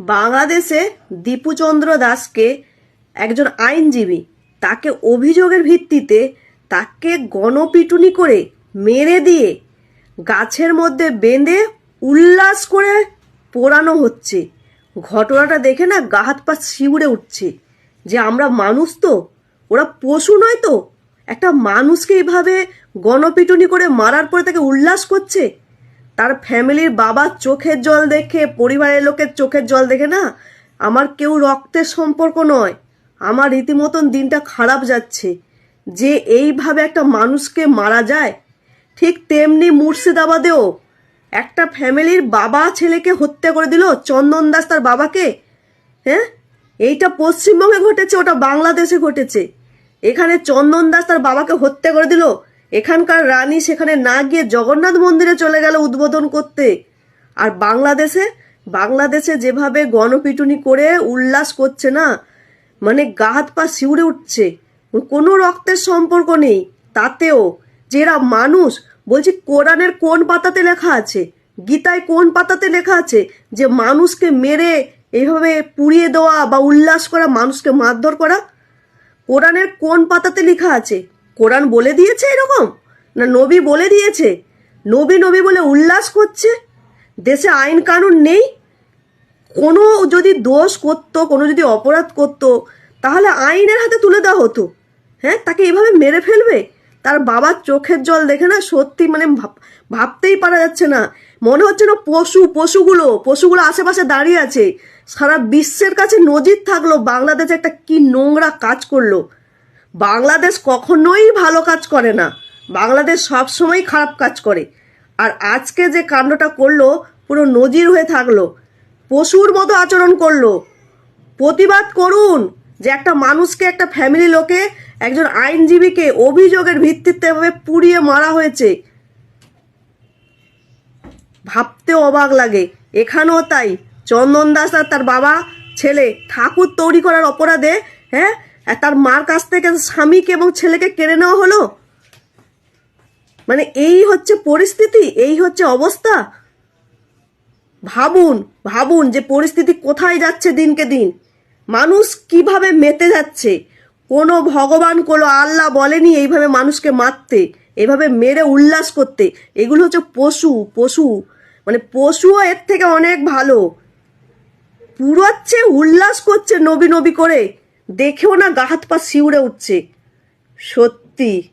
বাংলাদেশে দীপুচন্দ্র দাসকে একজন আইনজীবী তাকে অভিযোগের ভিত্তিতে তাকে গণপিটুনি করে মেরে দিয়ে গাছের মধ্যে বেঁধে উল্লাস করে পোড়ানো হচ্ছে। ঘটনাটা দেখে না গা হাত পা শিউড়ে উঠছে যে আমরা মানুষ তো, ওরা পশু নয় তো। একটা মানুষকে এইভাবে গণপিটুনি করে মারার পরে তাকে উল্লাস করছে? তার ফ্যামিলির বাবার চোখের জল দেখে, পরিবারের লোকের চোখের জল দেখে না? আমার কেউ রক্তের সম্পর্ক নয়। আমার রীতিমতন দিনটা খারাপ যাচ্ছে। যে এইভাবে একটা মানুষকে মারা যায়, ঠিক তেমনি মুর্শিদাবাদেও। একটা ফ্যামিলির বাবা ছেলেকে হত্যা করে দিল চন্দন দাস তার বাবাকে? হ্যাঁ? এইটা পশ্চিমবঙ্গে ঘটেছে, ওটা বাংলাদেশে ঘটেছে। এখানে চন্দন দাস তার বাবাকে হত্যা করে দিল এখানকার রানী সেখানে না গিয়ে জগন্নাথ মন্দিরে চলে গেল উদ্বোধন করতে। আর বাংলাদেশে বাংলাদেশে যেভাবে গণপিটুনি করে উল্লাস করছে না মানে গা হাত পা শিউরে উঠছে, কোনো রক্তের সম্পর্ক নেই। তাতেও যে এরা মানুষ, বলছি কোরআনের কোন পাতাতে লেখা আছে, গীতায় কোন পাতাতে লেখা আছে, যে মানুষকে মেরে এইভাবে পুড়িয়ে দেওয়া বা উল্লাস করা, মানুষকে মারধর করা, কোরআনের কোন পাতাতে লেখা আছে? কোরআন বলে দিয়েছে এরকম? না নবী বলে দিয়েছে? নবী নবী বলে উল্লাস করছে? দেশে আইন কানুন নেই? কোনো যদি দোষ করতো, কোনো যদি অপরাধ করতো, তাহলে আইনের হাতে তুলে দেওয়া হতো। হ্যাঁ তাকে এভাবে মেরে ফেলবে? তার বাবার চোখের জল দেখে না সত্যি মানে ভাব- ভাবতেই পারা যাচ্ছে না। মনে হচ্ছে না পশু, পশুগুলো পশুগুলো আশেপাশে দাঁড়িয়ে আছে। সারা বিশ্বের কাছে নজির থাকল বাংলাদেশে একটা কি নোংরা কাজ করল। বাংলাদেশ কখনোই ভালো কাজ করে না। বাংলাদেশ সব সবসময় খারাপ কাজ করে। আর আজকে যে কাণ্ডটা করল, পুরো নজির হয়ে থাকল। পশুর মতো আচরণ করল। প্রতিবাদ করুন যে একটা মানুষকে, একটা ফ্যামিলি লোকে, একজন আইনজীবীকে অভিযোগের ভিত্তিতে এভাবে পুড়িয়ে মারা হয়েছে। ভাবতে অবাক লাগে। এখানেও তাই। চন্দন দাস আর তার বাবা, ছেলে, ঠাকুর তৈরি করার অপরাধে হ্যাঁ তার মার কাছ থেকে স্বামীকে এবং ছেলেকে কেড়ে নেওয়া হলো? মানে এই হচ্ছে পরিস্থিতি, এই হচ্ছে অবস্থা। ভাবুন ভাবুন যে পরিস্থিতি কোথায় যাচ্ছে দিনকে দিন। মানুষ কীভাবে মেতে যাচ্ছে? কোনো ভগবান, কোনো আল্লাহ বলেনি এইভাবে মানুষকে মারতে এভাবে মেরে উল্লাস করতে। এগুলো হচ্ছে পশু পশু। মানে পশুও এর থেকে অনেক ভালো। পুরোচ্ছে উল্লাস করছে নবী নবী করে। দেখেও না গা হাত পা শিউড়ে উঠছে। সত্যি।